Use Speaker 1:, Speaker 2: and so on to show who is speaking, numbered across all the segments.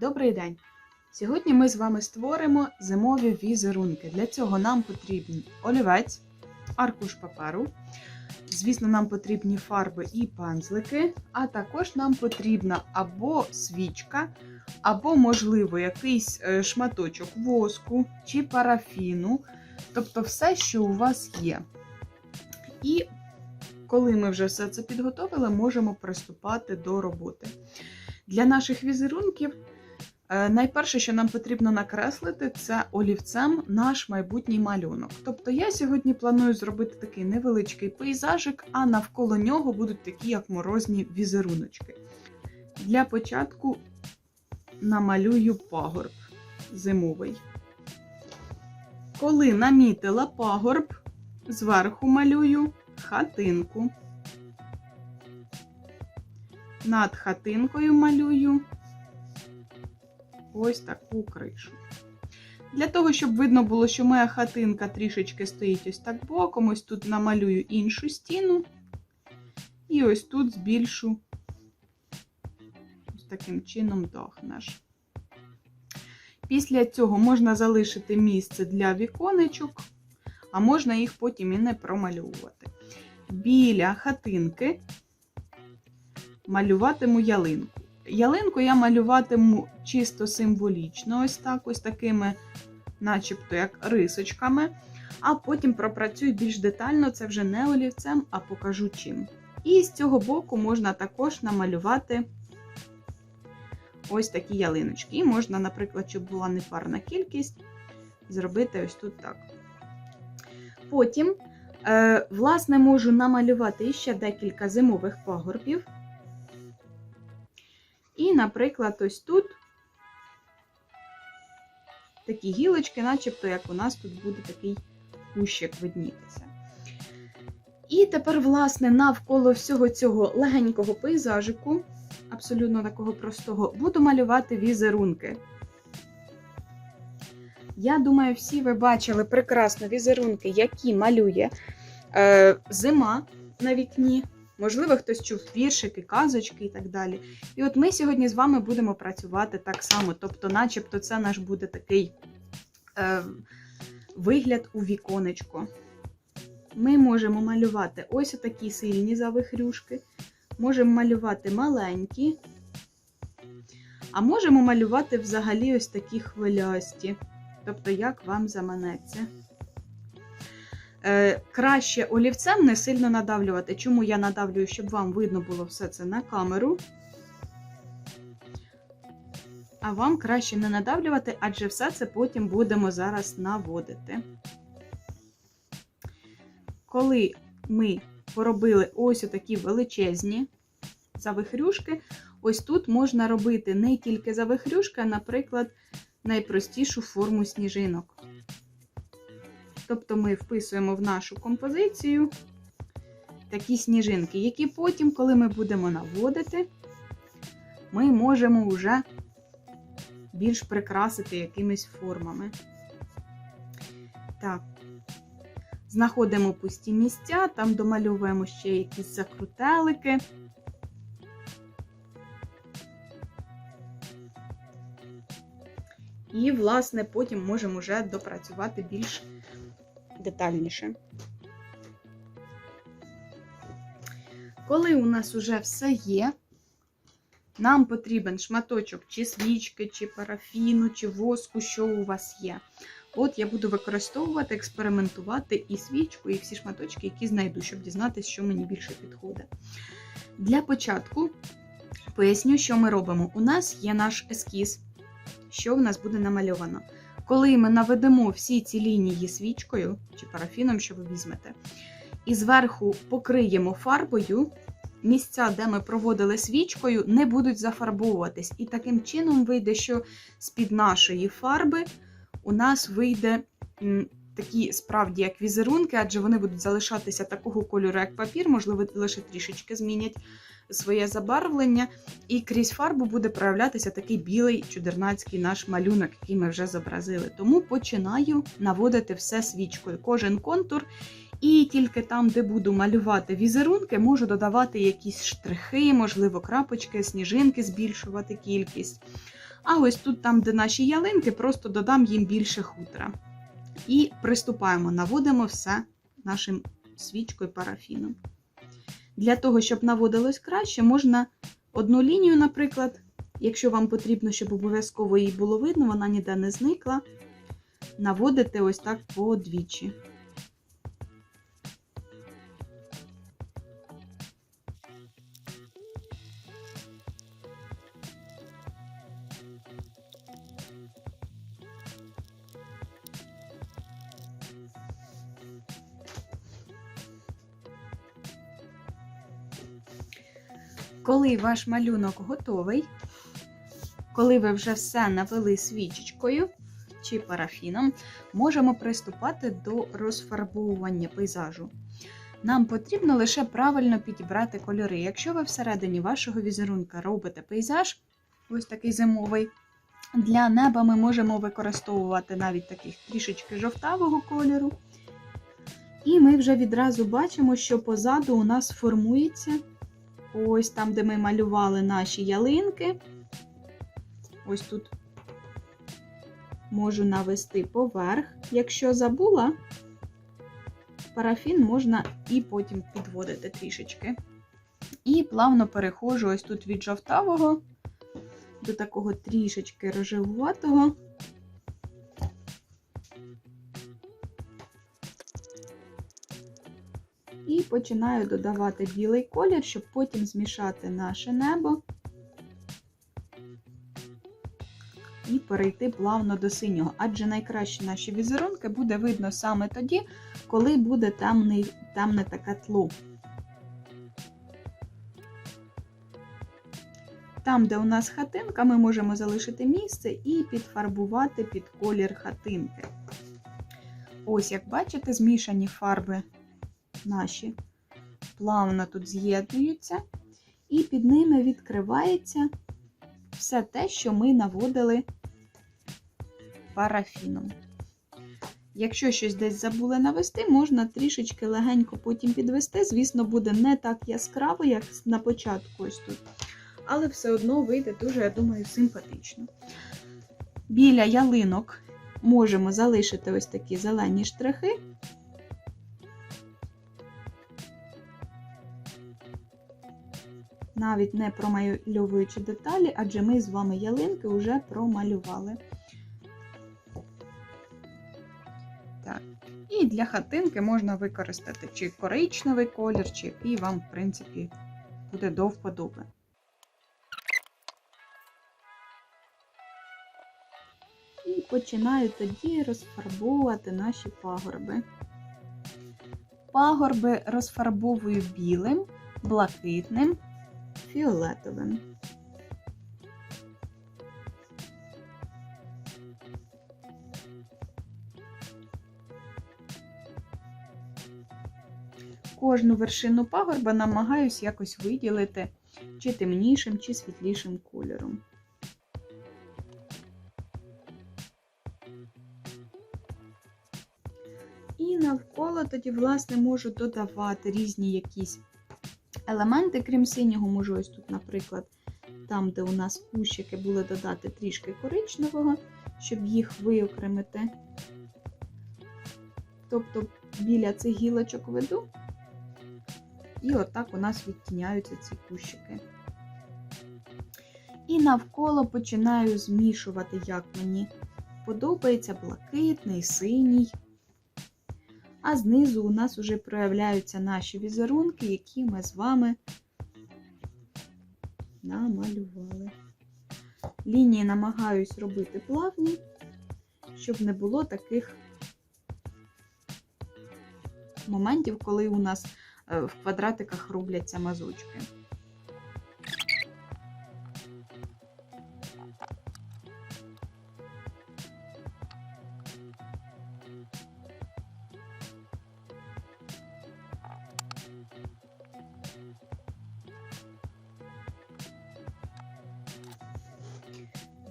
Speaker 1: Добрий день! Сьогодні ми з вами створимо зимові візерунки. Для цього нам потрібен олівець, аркуш паперу. Звісно, нам потрібні фарби і пензлики, а також нам потрібна або свічка, або, можливо, якийсь е, шматочок воску чи парафіну, тобто все, що у вас є. І коли ми вже все це підготовили, можемо приступати до роботи. Для наших візерунків найперше, що нам потрібно накреслити, це олівцем наш майбутній малюнок. Тобто я сьогодні планую зробити такий невеличкий пейзажик, а навколо нього будуть такі, як морозні візеруночки. Для початку намалюю пагорб зимовий. Коли намітила пагорб, зверху малюю хатинку. Над хатинкою малюю ось таку кришу. Для того, щоб видно було, що моя хатинка трішечки стоїть ось так боком, ось тут намалюю іншу стіну. І ось тут збільшу ось таким чином дах наш. Після цього можна залишити місце для віконечок, а можна їх потім і не промалювати. Біля хатинки малюватиму ялинку. Ялинку я малюватиму чисто символічно, ось так, ось такими, начебто, як рисочками. А потім пропрацюю більш детально, це вже не олівцем, а покажу чим. І з цього боку можна також намалювати ось такі ялиночки. І можна, наприклад, щоб була непарна кількість, зробити ось тут так. Потім, е, власне, можу намалювати ще декілька зимових пагорбів. І, наприклад, ось тут такі гілочки, начебто, як у нас тут буде такий кущик виднітися. І тепер, власне, навколо всього цього легенького пейзажику, абсолютно такого простого, буду малювати візерунки. Я думаю, всі ви бачили прекрасно візерунки, які малює е, зима на вікні. Можливо, хтось чув віршики, казочки і так далі. І от ми сьогодні з вами будемо працювати так само. Тобто, начебто, це наш буде такий е, вигляд у віконечко. Ми можемо малювати ось такі сильні завихрюшки, можемо малювати маленькі, а можемо малювати взагалі ось такі хвилясті. Тобто, як вам заманеться. Е, краще олівцем не сильно надавлювати. Чому я надавлюю, щоб вам видно було все це на камеру. А вам краще не надавлювати, адже все це потім будемо зараз наводити. Коли ми поробили ось такі величезні завихрюшки, ось тут можна робити не тільки завихрюшки, а, наприклад, найпростішу форму сніжинок. Тобто ми вписуємо в нашу композицію такі сніжинки, які потім, коли ми будемо наводити, ми можемо вже більш прикрасити якимись формами. Так, знаходимо пусті місця, там домальовуємо ще якісь закрутелики. І, власне, потім можемо вже допрацювати більш детальніше. Коли у нас вже все є, нам потрібен шматочок чи свічки, чи парафіну, чи воску, що у вас є. От я буду використовувати, експериментувати і свічку, і всі шматочки, які знайду, щоб дізнатися, що мені більше підходить. Для початку поясню, що ми робимо. У нас є наш ескіз, що в нас буде намальовано. Коли ми наведемо всі ці лінії свічкою чи парафіном, що ви візьмете, і зверху покриємо фарбою, місця, де ми проводили свічкою, не будуть зафарбовуватись. І таким чином вийде, що з-під нашої фарби у нас вийде такі справді як візерунки, адже вони будуть залишатися такого кольору, як папір, можливо, лише трішечки змінять своє забарвлення, і крізь фарбу буде проявлятися такий білий чудернацький наш малюнок, який ми вже зобразили. Тому починаю наводити все свічкою, кожен контур. І тільки там, де буду малювати візерунки, можу додавати якісь штрихи, можливо, крапочки, сніжинки, збільшувати кількість. А ось тут, там, де наші ялинки, просто додам їм більше хутра. І приступаємо, наводимо все нашим свічкою парафіном. Для того, щоб наводилось краще, можна одну лінію, наприклад, якщо вам потрібно, щоб обов'язково її було видно, вона ніде не зникла, наводити ось так подвічі. Коли ваш малюнок готовий, коли ви вже все навели свічечкою чи парафіном, можемо приступати до розфарбовування пейзажу. Нам потрібно лише правильно підібрати кольори. Якщо ви всередині вашого візерунка робите пейзаж, ось такий зимовий, для неба ми можемо використовувати навіть таких трішечки жовтавого кольору. І ми вже відразу бачимо, що позаду у нас формується ось там, де ми малювали наші ялинки. Ось тут можу навести поверх. Якщо забула, парафін можна і потім підводити трішечки. І плавно переходжу ось тут від жовтавого до такого трішечки рожевуватого. Починаю додавати білий колір, щоб потім змішати наше небо і перейти плавно до синього. Адже найкраще наші візерунки буде видно саме тоді, коли буде темний, темне таке тло. Там, де у нас хатинка, ми можемо залишити місце і підфарбувати під колір хатинки. Ось, як бачите, змішані фарби наші плавно тут з'єднуються, і під ними відкривається все те, що ми наводили парафіном. Якщо щось десь забули навести, можна трішечки легенько потім підвести. Звісно, буде не так яскраво, як на початку ось тут. Але все одно вийде дуже, я думаю, симпатично. Біля ялинок можемо залишити ось такі зелені штрихи. Навіть не промальовуючи деталі, адже ми з вами ялинки вже промалювали. Так. І для хатинки можна використати чи коричневий колір, чи який вам, в принципі, буде до вподоби. І починаю тоді розфарбовувати наші пагорби. Пагорби розфарбовую білим, блакитним фіолетовим. Кожну вершину пагорба намагаюсь якось виділити чи темнішим, чи світлішим кольором. І навколо тоді, власне, можу додавати різні якісь елементи, крім синього, можу ось тут, наприклад, там, де у нас кущики були додати трішки коричневого, щоб їх виокремити. Тобто біля цих гілочок веду, і отак у нас відтіняються ці кущики. І навколо починаю змішувати, як мені подобається блакитний, синій. А знизу у нас вже проявляються наші візерунки, які ми з вами намалювали. Лінії намагаюсь робити плавні, щоб не було таких моментів, коли у нас е, в квадратиках робляться мазочки.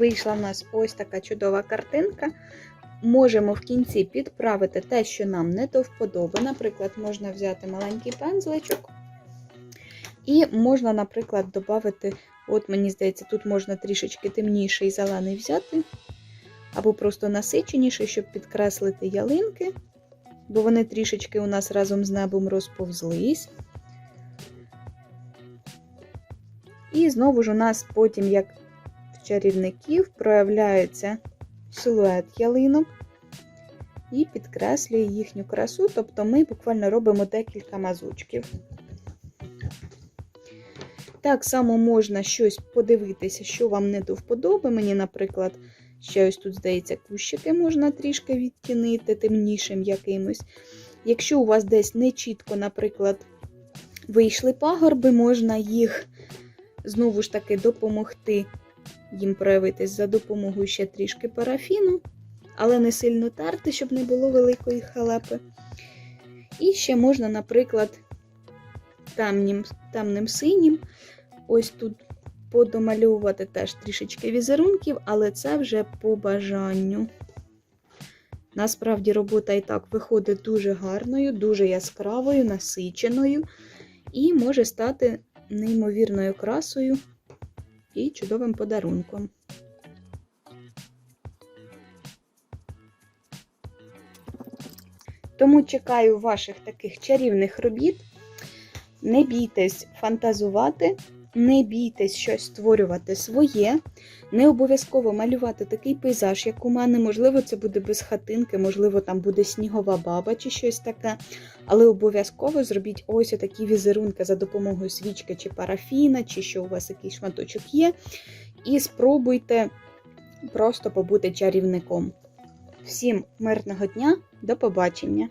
Speaker 1: Вийшла в нас ось така чудова картинка. Можемо в кінці підправити те, що нам не до вподоби. Наприклад, можна взяти маленький пензличок І можна, наприклад, додати, от мені здається, тут можна трішечки темніший зелений взяти, або просто насиченіший, щоб підкреслити ялинки, бо вони трішечки у нас разом з небом розповзлись. І знову ж у нас потім, як чарівників, проявляється силует ялинок і підкреслює їхню красу, тобто ми буквально робимо декілька мазочків. Так само можна щось подивитися, що вам не до вподоби. Мені, наприклад, ще ось тут, здається, кущики можна трішки відтінити темнішим якимось. Якщо у вас десь не чітко, наприклад, вийшли пагорби, можна їх знову ж таки допомогти їм проявитись за допомогою ще трішки парафіну, але не сильно терти, щоб не було великої халепи. І ще можна, наприклад, темнім, темним синім, ось тут подомальовувати теж трішечки візерунків, але це вже по бажанню. Насправді робота і так виходить дуже гарною, дуже яскравою, насиченою і може стати неймовірною красою і чудовим подарунком. Тому чекаю ваших таких чарівних робіт. Не бійтесь фантазувати, не бійтесь щось створювати своє. Не обов'язково малювати такий пейзаж, як у мене. Можливо, це буде без хатинки, можливо, там буде снігова баба чи щось таке. Але обов'язково зробіть ось такі візерунки за допомогою свічки чи парафіна, чи що у вас якийсь шматочок є. І спробуйте просто побути чарівником. Всім мирного дня, до побачення!